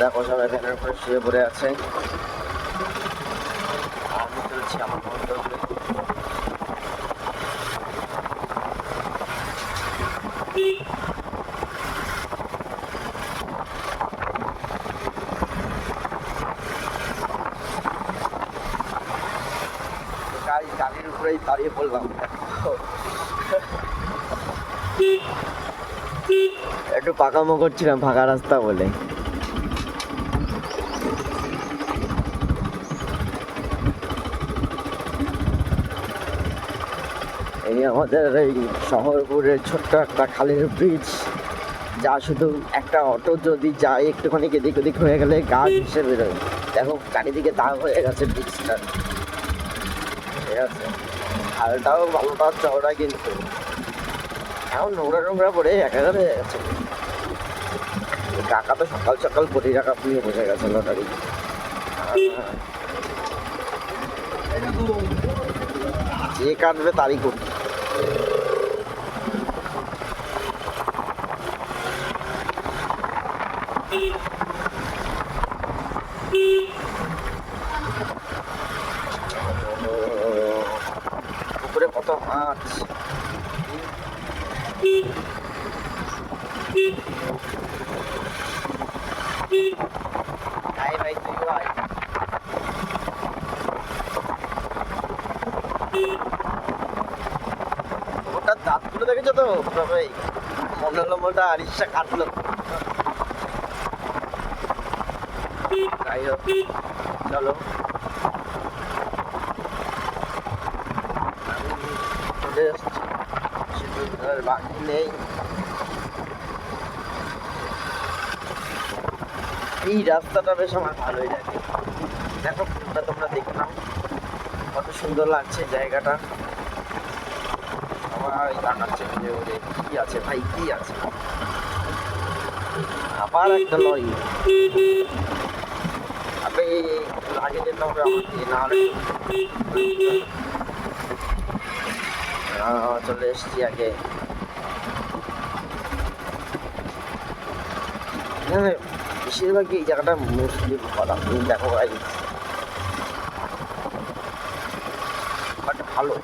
দেখো সবাই ভ্যানের উপরে শুয়ে পড়ে আছে। আমি চলছি আমার উপরেই দাঁড়িয়ে পড়লাম। একটু পাকামো করছিলাম, ফাঁকা রাস্তা বলে। এই আমাদের এই শহরপুরের ছোট্ট একটা খালের ব্রিজ যা শুধু একটা অটো যদি যায়, একটুখানি এদিক ওদিক হয়ে গেলে গা ভেসে বেরোয়। দেখো, চারিদিকে দাগ হয়ে গেছে ব্রিজটা ঠিক আছে? খালটাও ভালোটা চওড়া কিন্তু। এখন নোংরা নোংরা পড়ে একেবারে হয়ে গেছে কাকা তো সকাল সকাল কোটি টাকা নিয়ে বসে গেছে লটারি। যে কাটবে তারই কোটি কত মাছ আয় ভাই তুই আয়। ওটার দাঁতগুলো দেখেছ তো? ভাই মনে হলো মোটা আরিশা কাটলো। চলো। এসছি শুধু আর বাকি নেই এই রাস্তাটা বেশ আমার ভালোই লাগে দেখো পুরোটা তোমরা দেখে নাও কত সুন্দর লাগছে জায়গাটা সবাই তাকাচ্ছে ঘুরে ঘুরে কি আছে ভাই কি আছে আবার একটা লরি আবে আগে যেতে হবে আমাকে না হলে চলে এসছি আগে। হ্যাঁ বেশিরভাগই এই জায়গাটা মুসলিম করা। তুমি দেখো ভাই ভালো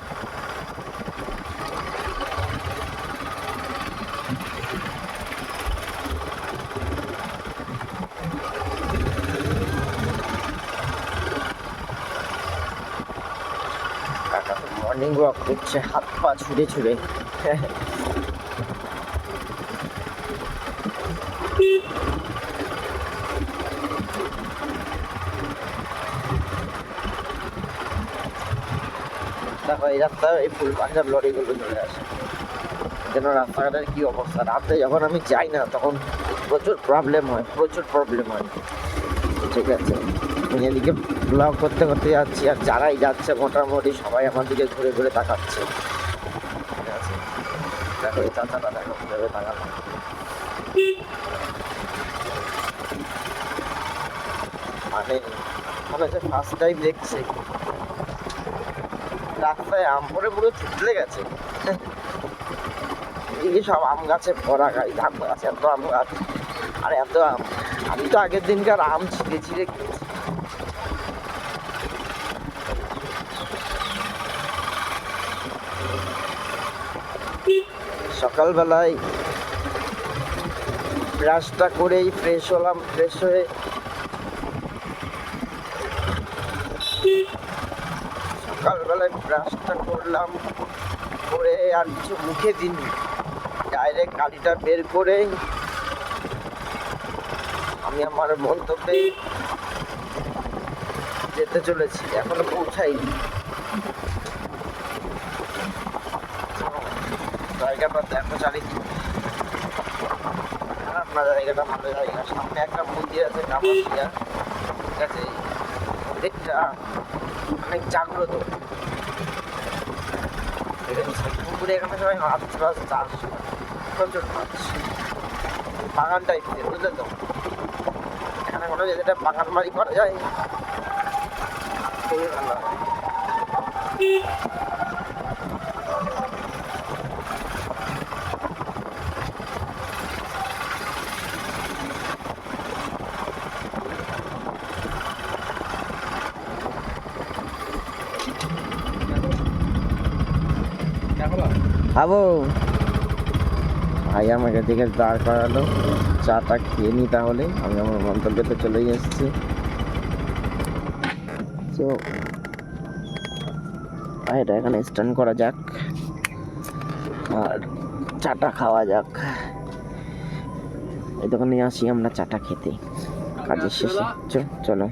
কাকা তো মর্নিং ওয়াক করছে হাত পা ছুড়ে ছুড়ে। দেখো, এই রাস্তা এই ফুল পাঞ্জাব লরিগুলো চলে আসে। যেন রাস্তাঘাটের কি অবস্থা? রাতে যখন আমি যাই না, তখন প্রচুর প্রবলেম হয়, প্রচুর প্রবলেম হয়। ঠিক আছে? এদিকে ব্লগ করতে করতে যাচ্ছি, আর যারাই যাচ্ছে মোটামুটি সবাই আমার দিকে ঘুরে ঘুরে তাকাচ্ছে। ঠিক আছে দেখো এই চাচাটা দেখো ঘুরে মানে মনে হচ্ছে ফার্স্ট টাইম দেখছে, রাস্তায় আম পরে পুরো ছুটলে গেছে। এই সব আম গাছে ভরা গাই আম গাছ, এত আম গাছ। আর এত আম। আমি তো আগের দিনকার আম ছিঁড়ে ছিঁড়ে সকালবেলায় ব্রাশটা করেই ফ্রেশ হলাম ফ্রেশ হয়ে সকালবেলায় ব্রাশটা করলাম, করে আর কিছু মুখে দিন ডাইরেক্ট গাড়িটা বের করে আমি আমার মন্তব্যে যেতে চলেছি, এখনও পৌঁছাইনি। জায়গাটা দেখো চারিদিকে না জায়গাটা ভালো জায়গা। সামনে একটা মন্দির আছে কামাঠিয়া ঠিক আছে? মন্দিরটা অনেক জাগ্রত। পুকুরে এখানে সবাই মাছ টাছ চাষ প্রচুর মাছ। বাগান টাইপের বুঝলে তো? এখানে কোনো যেটা বাগান বাড়ি করা যায় হয় খাব। ভাই আমাকে দিকে দাঁড় করালো। চাটা খেয়ে নি তাহলে। আমি আমার মন্তব্যতে চলেই এসেছি। তো এটা এখানে স্ট্যান্ড করা যাক। আর চাটা খাওয়া যাক। এই দোকানে আসি আমরা চাটা খেতে। কাজের শেষে। চলো।